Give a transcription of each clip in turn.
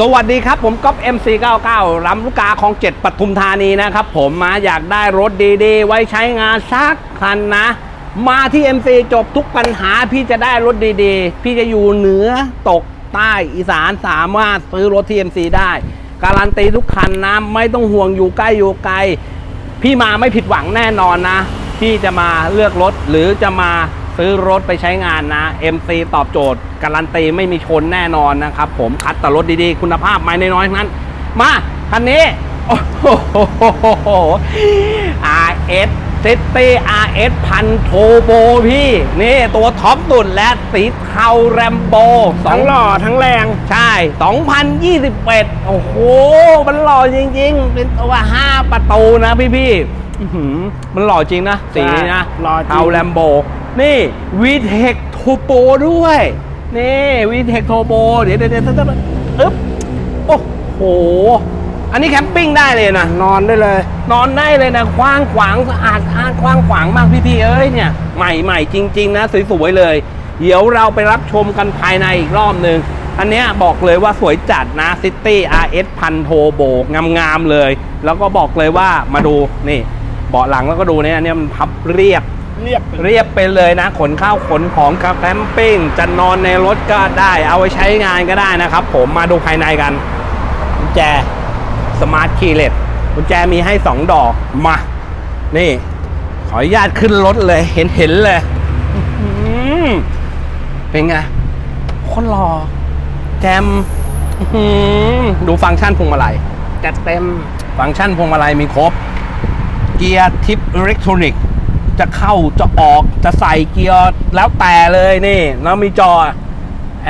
สวัสดีครับ ผมก๊อฟ MC99 ลำลูกกาของ7ปทุมธานีนะครับผมมาอยากได้รถดีๆ ไว้ใช้งานสักคันนะ มาที่ MC จบทุกปัญหาพี่จะได้รถดีๆ พี่จะอยู่เหนือตกใต้อีสานสามารถซื้อรถที่ MC ได้ การันตีทุกคันนะ ไม่ต้องห่วงอยู่ใกล้อยู่ไกล พี่มาไม่ผิดหวังแน่นอนนะ พี่จะมาเลือกรถหรือจะมา ซื้อรถไปใช้งานนะ MC ตอบโจทย์ การันตีไม่มีชนแน่นอนนะครับผมคัดแต่รถดีๆ คุณภาพไม่น้อยๆทั้งนั้น มาคันนี้ โอ้โห RS City RS พันโทโบพี่ นี่ตัวท็อปสุดและสีเทาแรมโบทั้งหล่อทั้งแรง ใช่ 2021 โอ้โห มันหล่อจริงๆ เป็นตัว 5 ประตูนะพี่ๆอื้อหือมันหล่อจริงนะ สีนะหล่อจริงเทาแลมโบ นี่วีเทคโทโบด้วย นี่วีเทคโทโบเดี๋ยวเดี๋ยวเดี๋ยวเดี๋ยวอึ๊บโอ้โห อันนี้แคมปิ้งได้เลยนะ นอนได้เลย นอนได้เลยนะกว้างขวางสะอาดสะอาดกว้างขวางมากพี่ๆเอ้ยเนี่ยใหม่ใหม่จริง ๆ นะสวยๆเลย เดี๋ยวเราไปรับชมกันภายในอีกรอบหนึ่งอันเนี้ยบอกเลยว่าสวยจัดนะ City RS พันโทโบงามๆเลย แล้วก็บอกเลยว่ามาดูนี่ เบาะหลังแล้วก็ดูเนี่ยอันเนี้ยมันพับเรียบ เรียบเรียบไปเลยนะ ขนข้าวขนของกับแคมปิ้งจะนอนในรถก็ได้ เอาไว้ใช้งานก็ได้นะครับ ผมมาดูภายในกันกุญแจสมาร์ทคีย์เลสกุญแจมีให้ 2 ดอกมา นี่ ขออนุญาตขึ้นรถเลยเห็นเห็นเลยอื้อหือเป็นไงโคนรอแจมอื้อหือดูฟังก์ชันพวงมาลัยจัดเต็มฟังก์ชันพวงมาลัยมีครบ เกียร์ทิปอิเล็กทรอนิกส์ จะเข้าจะออกจะใส่เกียร์แล้วแต่เลยนี่แล้วมีจอ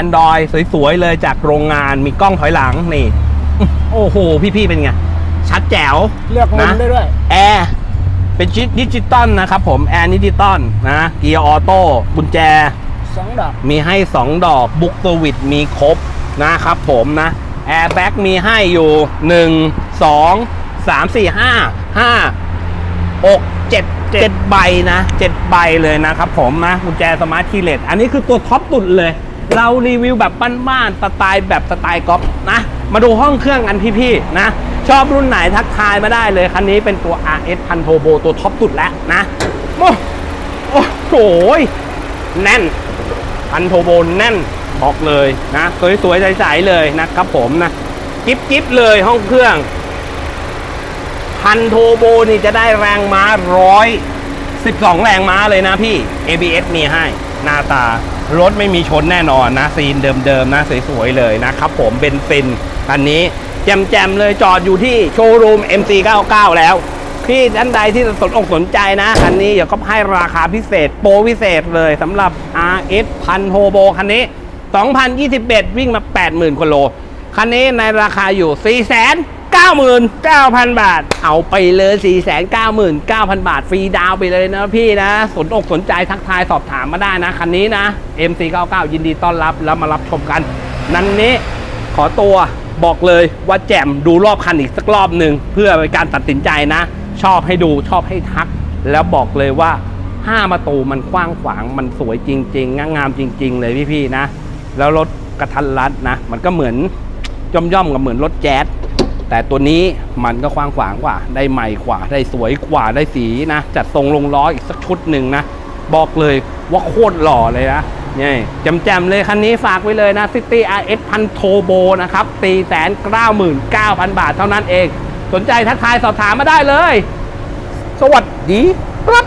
Android สวยๆเลยจากโรงงานมีกล้องถอยหลังนี่ โอ้โห พี่ๆเป็นไง ชัดแจ๋วเลือกมุมนะได้ด้วยแอร์เป็นชิปดิจิตอลนะครับผมแอร์ดิจิตอลนะเกียร์ออโต้กุญแจสองดอกมีให้ 2 ดอกบุ๊กสวิตมีครบนะครับผมนะแอร์แบ็กมีให้อยู่ 1 2 3 4 5 5 6 7 7ใบนะ7ใบเลยนะครับผมนะกุญแจสมาร์ทคีย์เลสอันนี้คือตัวท็อปสุดเลย เรารีวิวแบบบ้านๆสไตล์แบบสไตล์ก๊อฟนะ มาดูห้องเครื่องกันพี่ๆนะ ชอบรุ่นไหนทักทายมาได้เลย คันนี้เป็นตัว RS พันโทโบตัวท็อปสุดแล้วนะโอ้โอ้โหแน่นพันโทโบแน่นบอกเลยนะ สวยๆใสๆเลยนะครับผมนะจิ๊บจิ๊บเลยห้องเครื่อง พันโทโบนี่จะได้แรงม้าร้อยสิบสองแรงม้าเลยนะพี่ ABS มีให้ หน้าตารถไม่มีชนแน่นอนนะ ซีนเดิมๆนะ สวยๆเลยนะครับผมเบนซิน อันนี้แจมๆเลยจอดอยู่ที่โชว์รูม MC99 แล้วพี่ท่านใดที่สนอกสนใจนะ คันนี้เดี๋ยวก็ให้ราคาพิเศษ โปรพิเศษเลยสำหรับ RS พันโฮโบคันนี้ 2021 วิ่งมา 80,000กิโล คันนี้ในราคาอยู่ 499,000 บาท เอาไปเลย 499,000 บาท ฟรีดาวไปเลยนะพี่นะ สนอกสนใจทักทายสอบถามมาได้นะ คันนี้นะ MC99 ยินดีต้อนรับแล้วมารับชมกัน นั้นนี้ขอตัวบอกเลยว่าแจ่มดูรอบคันอีกสักรอบหนึ่งเพื่อเป็นการตัดสินใจนะ ชอบให้ดูชอบให้ทัก แล้วบอกเลยว่า5ประตูมันกว้างขวางมันสวยจริงๆงามงามจริง ๆ เลยพี่ๆนะ แล้วรถกระทันรัดนะ มันก็เหมือนย่อมย่อมๆกับเหมือนรถแจ๊ส แต่ตัวนี้มันก็กว้างขวางกว่า ได้ใหม่กว่า ได้สวยกว่า ได้สีนะ จัดทรงลงล้ออีกสักชุดหนึ่งนะ บอกเลยว่าโคตรหล่อเลยนะนี่แจมๆเลยคันนี้ฝากไว้เลยนะ City RS พันโทโบนะครับ499,000 บาทเท่านั้นเอง สนใจทักทายสอบถามมาได้เลย สวัสดีครับ